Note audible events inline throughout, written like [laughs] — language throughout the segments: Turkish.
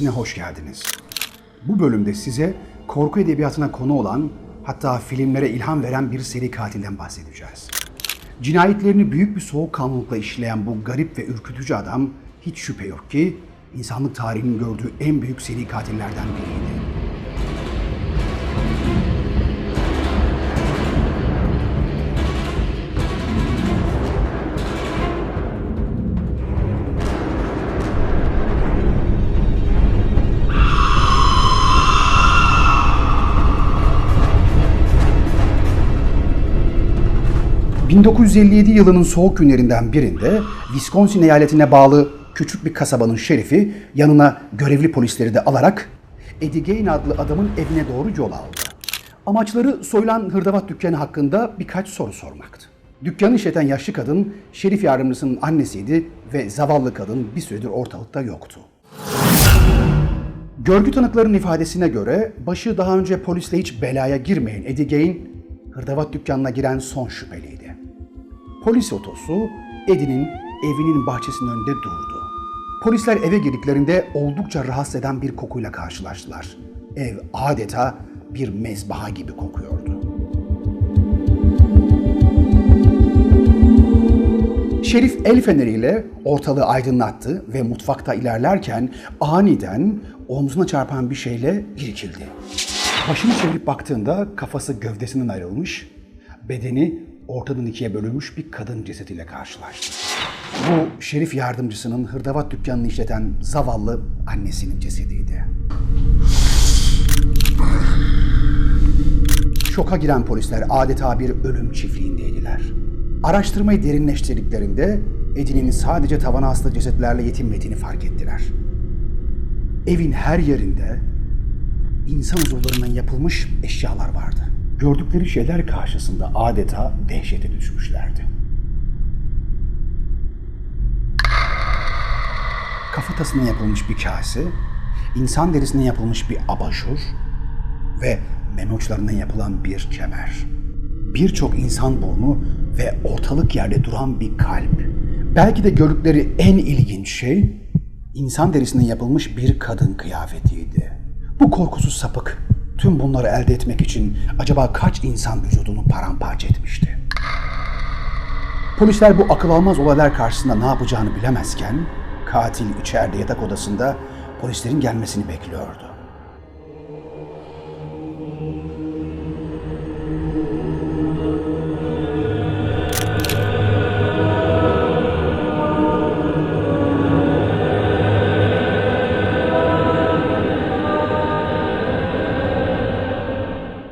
Gecesi'ne hoş geldiniz. Bu bölümde size korku edebiyatına konu olan, hatta filmlere ilham veren bir seri katilden bahsedeceğiz. Cinayetlerini büyük bir soğukkanlılıkla işleyen bu garip ve ürkütücü adam hiç şüphe yok ki insanlık tarihinin gördüğü en büyük seri katillerden biriydi. ...1957 yılının soğuk günlerinden birinde... ...Wisconsin eyaletine bağlı küçük bir kasabanın şerifi... ...yanına görevli polisleri de alarak... ...Eddie Gain adlı adamın evine doğru yol aldı. Amaçları soyulan hırdavat dükkanı hakkında birkaç soru sormaktı. Dükkanı işleten yaşlı kadın... ...şerif yardımcısının annesiydi... ...ve zavallı kadın bir süredir ortalıkta yoktu. Görgü tanıklarının ifadesine göre başı daha önce polisle hiç belaya girmeyen Eddie Gain, hırdavat dükkanına giren son şüpheliydi. Polis otosu Eddie'nin evinin bahçesinin önünde durdu. Polisler eve girdiklerinde oldukça rahatsız eden bir kokuyla karşılaştılar. Ev adeta bir mezbaha gibi kokuyordu. Şerif el feneriyle ortalığı aydınlattı ve mutfakta ilerlerken aniden omzuna çarpan bir şeyle irkildi. Başını çevirip baktığında kafası gövdesinden ayrılmış, bedeni ortadan ikiye bölünmüş bir kadın cesediyle karşılaştı. Bu şerif yardımcısının hırdavat dükkanını işleten zavallı annesinin cesediydi. Şoka giren polisler adeta bir ölüm çiftliğindeydiler. Araştırmayı derinleştirdiklerinde Eddie'nin sadece tavana asılı cesetlerle yetinmediğini fark ettiler. Evin her yerinde insan uzuvlarından yapılmış eşyalar vardı. Gördükleri şeyler karşısında adeta dehşete düşmüşlerdi. Kafatasından yapılmış bir kase, insan derisinden yapılmış bir abajur ve memoçlarından yapılan bir kemer. Birçok insan burnu ve ortalık yerde duran bir kalp. Belki de gördükleri en ilginç şey insan derisinden yapılmış bir kadın kıyafetiydi. Bu korkusuz sapık tüm bunları elde etmek için acaba kaç insan vücudunu paramparça etmişti? Polisler bu akıl almaz olaylar karşısında ne yapacağını bilemezken katil içeride yatak odasında polislerin gelmesini bekliyordu.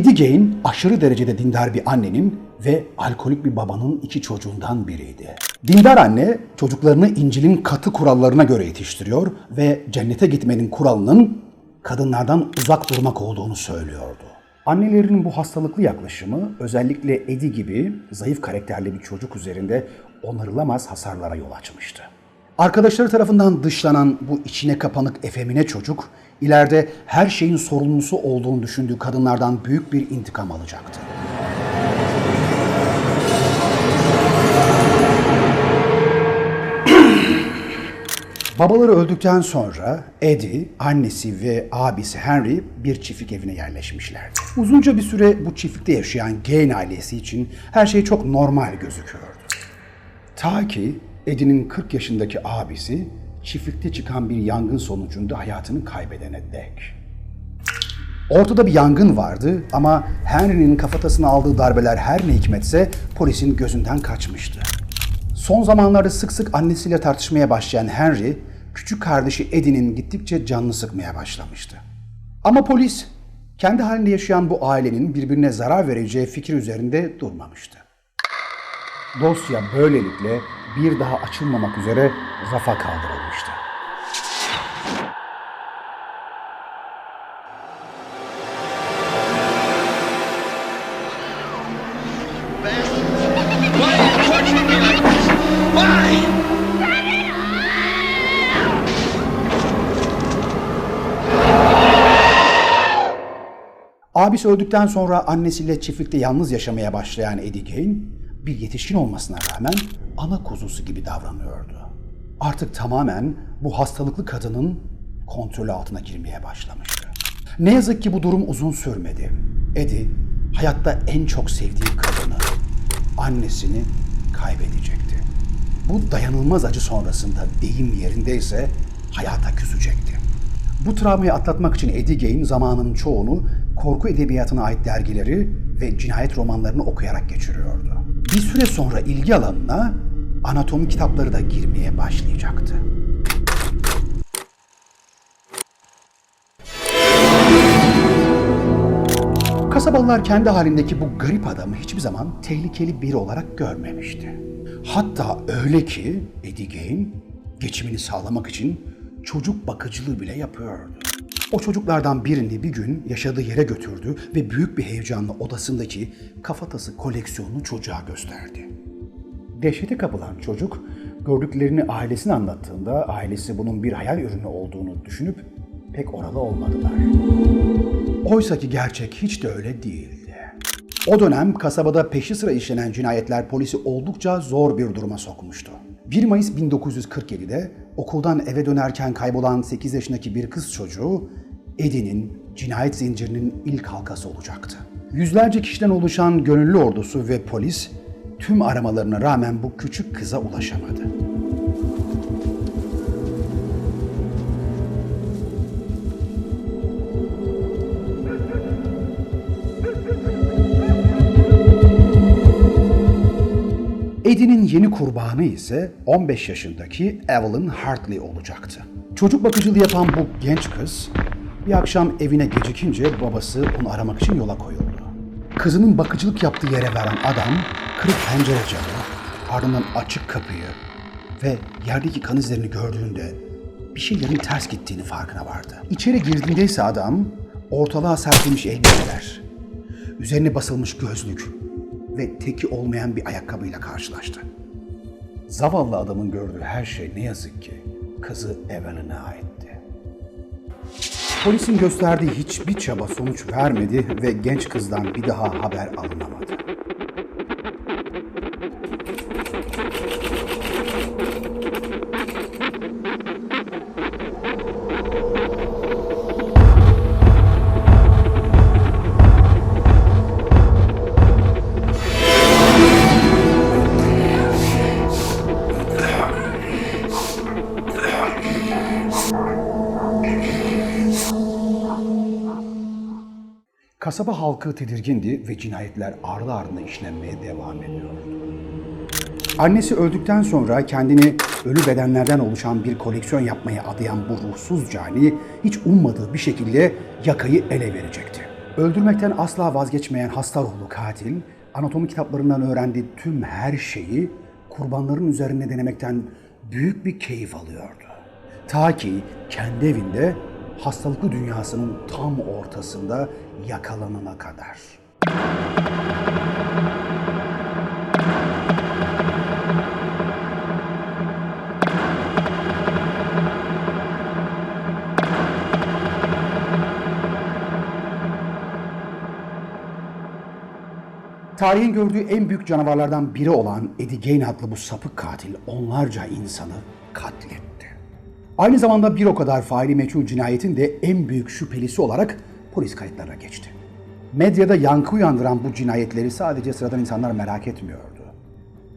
Eddie Gain aşırı derecede dindar bir annenin ve alkolik bir babanın iki çocuğundan biriydi. Dindar anne çocuklarını İncil'in katı kurallarına göre yetiştiriyor ve cennete gitmenin kuralının kadınlardan uzak durmak olduğunu söylüyordu. Annelerinin bu hastalıklı yaklaşımı özellikle Eddie gibi zayıf karakterli bir çocuk üzerinde onarılamaz hasarlara yol açmıştı. Arkadaşları tarafından dışlanan bu içine kapanık efemine çocuk, ileride her şeyin sorumlusu olduğunu düşündüğü kadınlardan büyük bir intikam alacaktı. Babaları öldükten sonra Eddie, annesi ve abisi Henry bir çiftlik evine yerleşmişlerdi. Uzunca bir süre bu çiftlikte yaşayan Gain ailesi için her şey çok normal gözüküyordu. Ta ki Eddie'nin 40 yaşındaki abisi çiftlikte çıkan bir yangın sonucunda hayatını kaybedene dek. Ortada bir yangın vardı ama Henry'nin kafatasına aldığı darbeler her ne hikmetse polisin gözünden kaçmıştı. Son zamanlarda sık sık annesiyle tartışmaya başlayan Henry, küçük kardeşi Eddie'nin gittikçe canını sıkmaya başlamıştı. Ama polis kendi halinde yaşayan bu ailenin birbirine zarar vereceği fikir üzerinde durmamıştı. Dosya böylelikle bir daha açılmamak üzere rafa kaldırılmıştı. Abisi öldükten sonra annesiyle çiftlikte yalnız yaşamaya başlayan Eddie Gain, bir yetişkin olmasına rağmen ana kuzusu gibi davranıyordu. Artık tamamen bu hastalıklı kadının kontrolü altına girmeye başlamıştı. Ne yazık ki bu durum uzun sürmedi. Eddie hayatta en çok sevdiği kadını, annesini kaybedecekti. Bu dayanılmaz acı sonrasında deyim yerindeyse hayata küsecekti. Bu travmayı atlatmak için Eddie Gain zamanının çoğunu korku edebiyatına ait dergileri ve cinayet romanlarını okuyarak geçiriyordu. Bir süre sonra ilgi alanına anatomi kitapları da girmeye başlayacaktı. Kasabalılar kendi halindeki bu garip adamı hiçbir zaman tehlikeli biri olarak görmemişti. Hatta öyle ki Eddie Gain geçimini sağlamak için çocuk bakıcılığı bile yapıyordu. O çocuklardan birini bir gün yaşadığı yere götürdü ve büyük bir heyecanla odasındaki kafatası koleksiyonunu çocuğa gösterdi. Dehşete kapılan çocuk gördüklerini ailesine anlattığında ailesi bunun bir hayal ürünü olduğunu düşünüp pek oralı olmadılar. Oysa ki gerçek hiç de öyle değildi. O dönem kasabada peşi sıra işlenen cinayetler polisi oldukça zor bir duruma sokmuştu. 1 Mayıs 1947'de okuldan eve dönerken kaybolan 8 yaşındaki bir kız çocuğu Eddie'nin cinayet zincirinin ilk halkası olacaktı. Yüzlerce kişiden oluşan gönüllü ordusu ve polis tüm aramalarına rağmen bu küçük kıza ulaşamadı. Eddie'nin yeni kurbanı ise 15 yaşındaki Evelyn Hartley olacaktı. Çocuk bakıcılığı yapan bu genç kız bir akşam evine gecikince babası onu aramak için yola koyuldu. Kızının bakıcılık yaptığı yere veren adam kırık pencere camı, ardından açık kapıyı ve yerdeki kan izlerini gördüğünde bir şeylerin ters gittiğini farkına vardı. İçeri girdiğinde ise adam ortalığa serpilmiş elbiseler, üzerine basılmış gözlük ve teki olmayan bir ayakkabıyla karşılaştı. Zavallı adamın gördüğü her şey ne yazık ki kızı Evelyn'e aitti. Polisin gösterdiği hiçbir çaba sonuç vermedi ve genç kızdan bir daha haber alınamadı. Kasaba halkı tedirgindi ve cinayetler ardı ardına işlenmeye devam ediyordu. Annesi öldükten sonra kendini ölü bedenlerden oluşan bir koleksiyon yapmaya adayan bu ruhsuz cani hiç ummadığı bir şekilde yakayı ele verecekti. Öldürmekten asla vazgeçmeyen hasta ruhlu katil, anatomi kitaplarından öğrendiği tüm her şeyi kurbanların üzerinde denemekten büyük bir keyif alıyordu. Ta ki kendi evinde hastalıklı dünyasının tam ortasında yakalanana kadar. Tarihin gördüğü en büyük canavarlardan biri olan Eddie Gain adlı bu sapık katil onlarca insanı katletti. Aynı zamanda bir o kadar faili meçhul cinayetin de en büyük şüphelisi olarak polis kayıtlarına geçti. Medyada yankı uyandıran bu cinayetleri sadece sıradan insanlar merak etmiyordu.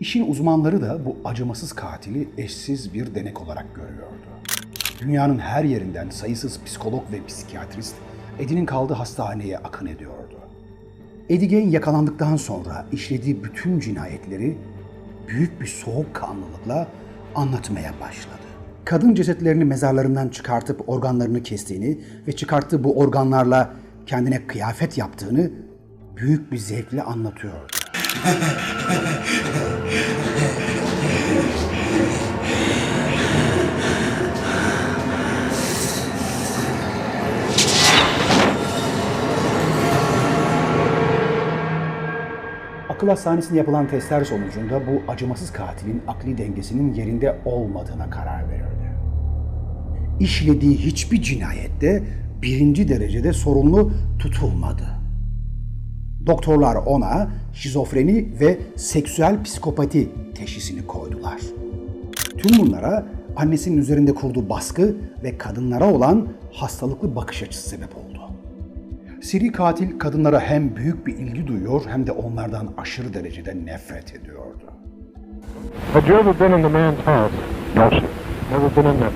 İşin uzmanları da bu acımasız katili eşsiz bir denek olarak görüyordu. Dünyanın her yerinden sayısız psikolog ve psikiyatrist Eddie'nin kaldığı hastaneye akın ediyordu. Eddie Gain yakalandıktan sonra işlediği bütün cinayetleri büyük bir soğukkanlılıkla anlatmaya başladı. Kadın cesetlerini mezarlarından çıkartıp organlarını kestiğini ve çıkarttığı bu organlarla kendine kıyafet yaptığını büyük bir zevkle anlatıyordu. [laughs] Akıl hastanesinde yapılan testler sonucunda bu acımasız katilin akli dengesinin yerinde olmadığına karar verildi. İşlediği hiçbir cinayette birinci derecede sorumlu tutulmadı. Doktorlar ona şizofreni ve seksüel psikopati teşhisini koydular. Tüm bunlara annesinin üzerinde kurduğu baskı ve kadınlara olan hastalıklı bakış açısı sebep oldu. Seri katil kadınlara hem büyük bir ilgi duyuyor hem de onlardan aşırı derecede nefret ediyordu. Had you ever been in the man's house? No, sir. Never been in there.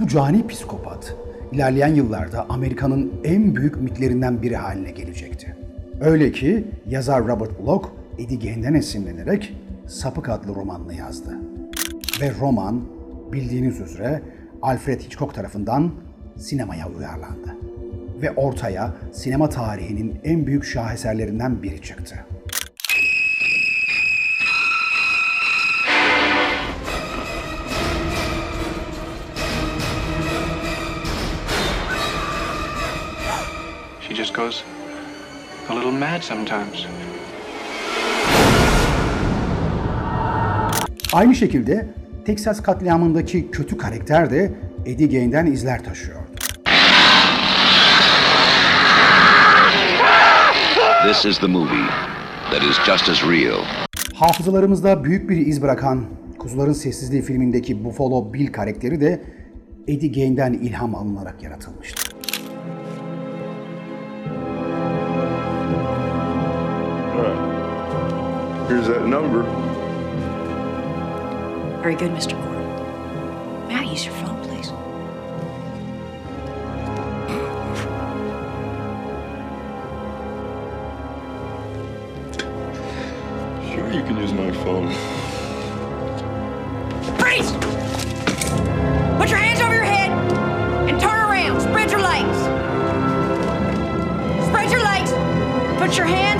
Bu cani psikopat ilerleyen yıllarda Amerika'nın en büyük mitlerinden biri haline gelecekti. Öyle ki yazar Robert Bloch Eddie Gain'den esinlenerek Sapık adlı romanını yazdı. Ve roman bildiğiniz üzere Alfred Hitchcock tarafından sinemaya uyarlandı. Ve ortaya sinema tarihinin en büyük şaheserlerinden biri çıktı. She just goes a little mad sometimes. Aynı şekilde Texas katliamındaki kötü karakter de Eddie Gain'den izler taşıyordu. This is the movie that is just as real. Hafızalarımızda büyük bir iz bırakan Kuzuların Sessizliği filmindeki Buffalo Bill karakteri de Eddie Gain'den ilham alınarak yaratılmıştı. Here's that number. Very good, Mr. Gordon. May I use your phone, please? Sure, you can use my phone. Freeze! Put your hands over your head and turn around. Spread your legs. Spread your legs. Put your hands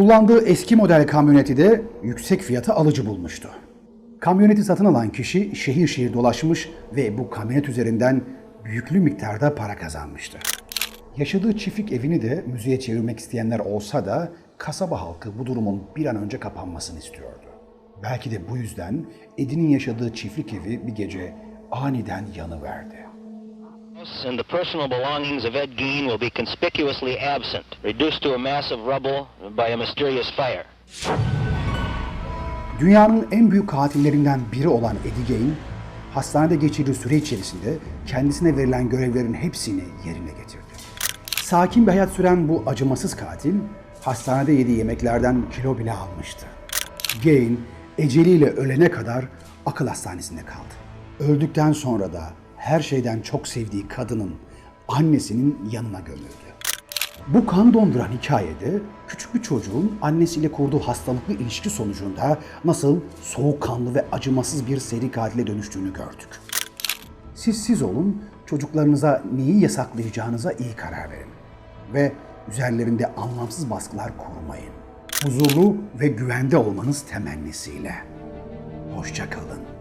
Kullandığı eski model kamyoneti de yüksek fiyata alıcı bulmuştu. Kamyoneti satın alan kişi şehir şehir dolaşmış ve bu kamyonet üzerinden büyüklü miktarda para kazanmıştı. Yaşadığı çiftlik evini de müzeye çevirmek isteyenler olsa da kasaba halkı bu durumun bir an önce kapanmasını istiyordu. Belki de bu yüzden Eddie'nin yaşadığı çiftlik evi bir gece aniden yanıverdi. And the personal belongings of Ed Gein will be conspicuously absent, reduced to a mass of rubble by a mysterious fire. Dünyanın en büyük katillerinden biri olan Eddie Gein, hastanede geçirdiği süre içerisinde kendisine verilen görevlerin hepsini yerine getirdi. Sakin bir hayat süren bu acımasız katil, hastanede yediği yemeklerden kilo bile almıştı. Gein, eceliyle ölene kadar akıl hastanesinde kaldı. Öldükten sonra da her şeyden çok sevdiği kadının, annesinin yanına gömüldü. Bu kan donduran hikayede küçük bir çocuğun annesiyle kurduğu hastalıklı ilişki sonucunda nasıl soğukkanlı ve acımasız bir seri katile dönüştüğünü gördük. Siz siz olun, çocuklarınıza neyi yasaklayacağınıza iyi karar verin. Ve üzerlerinde anlamsız baskılar kurmayın. Huzurlu ve güvende olmanız temennisiyle. Hoşça kalın.